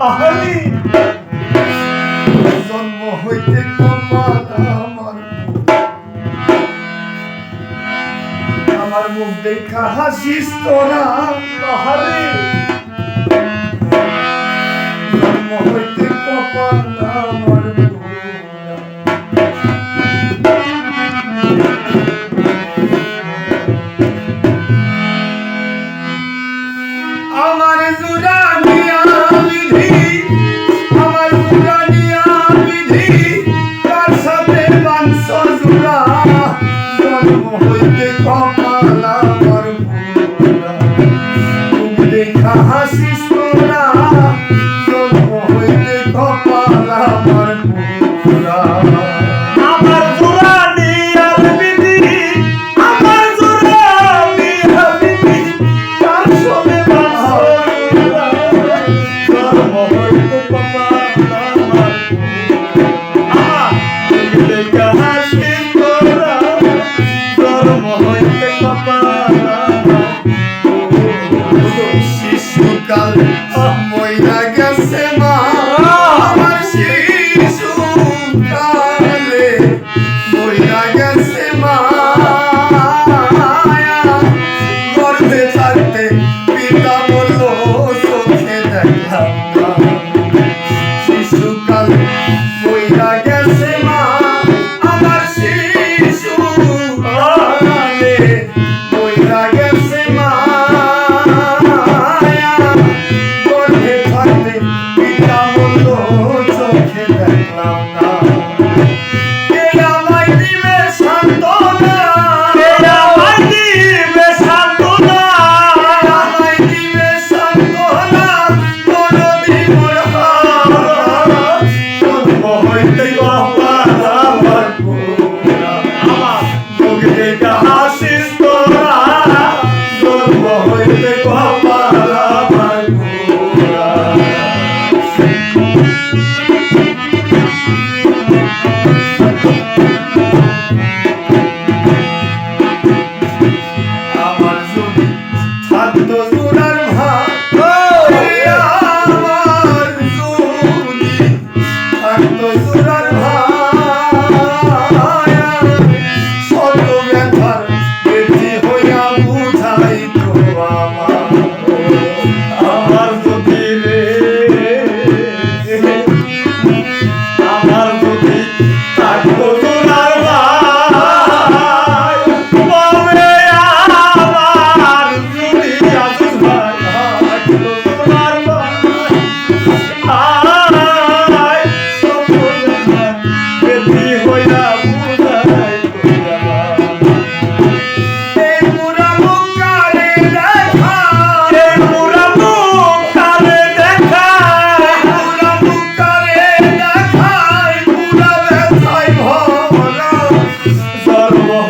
আহারি জন্ম হইতে কপাল আমার আমার মুখ দেখা হাসিস তোরা আহারি জন্ম হইতে কপাল দেখা হাসিস তোরা জন্ম হইলে কপাল আমার পুরা। আমার পুরা নিয়াল বিধি আমার জোরা নিয়াল বিধি কার সবে জন্ম হইলে কপাল আমার পুরা। আমার দেখা Yeah.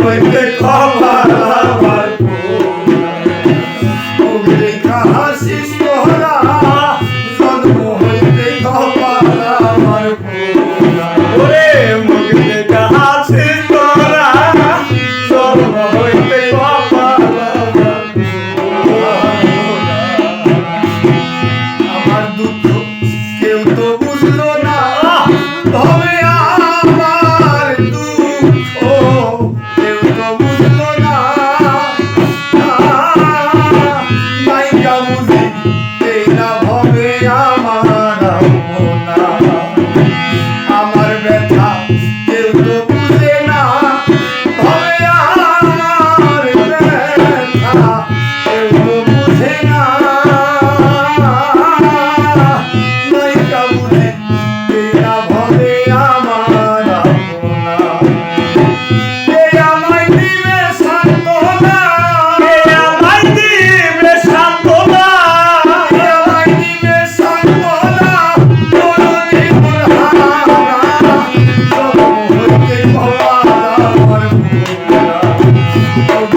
অপেক্ষা Oh,